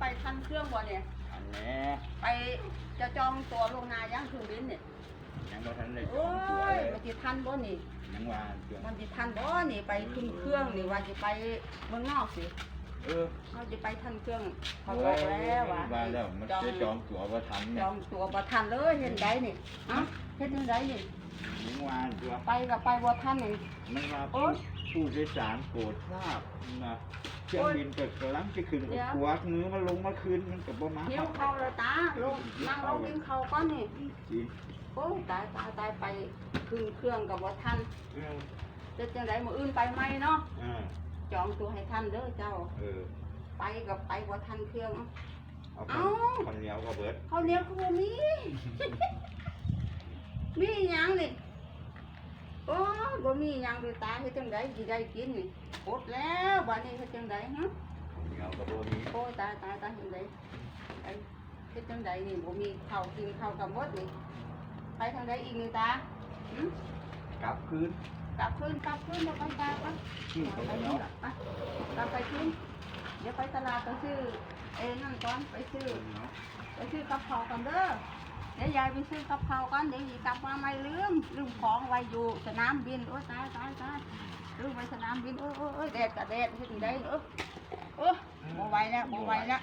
ไปทันเครื่องบ่เนี่ยอันนี้ไปจะจองตัวลงนาย่างเครื่องบินเนี่ยยังบ่ทันได้จโอ้องตัวยเลยมันจะทันบ่นี่ ยังว่าเกี่ยวมันจะทันบ่นี่ไปขึ้นเครื่องนี่ว่าจะไปเมืองนอกสิเออเขาจะไปทันเครื่องเขาบอกแล้วว่าว่าแล้วมันจะจองตั๋วบ่ทันจเนี่ยองตัวบ่ทันเลยเห็นได้นี่ฮะเฮ็ดจังไดนี่ยังว่าตัวไปก็ไปบ่ทันนี่ มันว่าโอ๊ผู้ยผู้โดยสารโปรดทราบนะ เครื่องโอ๊ยบินก็กำลังจะขึ้นเดี๋ยวกวกมือมันลงมาคืนมันก็บ่มาหิวข้าวเลยตาลงนั่งลงกินข้าวก่อนนี่จริงโอ้ยตายตายตายไปขึ้นเครื่องก็บ่ทันเออเฮ็ดจังไดมื้ออื่นไปไหมเนาะเออจองตัวให้ทันเด้อเจ้าเออไปกับไปบ่ทันเครื่องเอาเอ้าคนเหนียวก็เบิดข้าวเหนียวก็บ่มีมีหยังนี่โอ้ย บ่มีหยังเลยตาเฮ็ดจังไดสิได้กินนี่อดแล้วบัดนี้เฮ็ดจังไดฮะเหนียวก็บ่มีโอ้ยตายตายตายเฮ็ดจังไดไอ้เฮ็ดจังไดนี่บ่มีข้าวกินข้าวกับหมดนี่ไปทางใดอีกนี่ตาหึกลับคืนกลับคืนกลับคืนแล้วไปตาไปขึ้นไปไปไปแล้วไปกลับไปคืนเดี๋ยวไปตลาดไปซื้อเอ้นั่นก่อนไปซื้อไปซื้อกับข้าวกันเด้อเดี๋ยวยายไปซื้อกับข้าวกันเดี๋ยวยีกลับมาไม่ลืมลืมของไว้อยู่สนามบินโอ้ตายตายตายลืมไปสนามบินโอ้ยโอ้ยโอ้ยแดดกับแดดที่ถึงได้เออเออบ่ไหวแล้วบ่ไหวแล้ว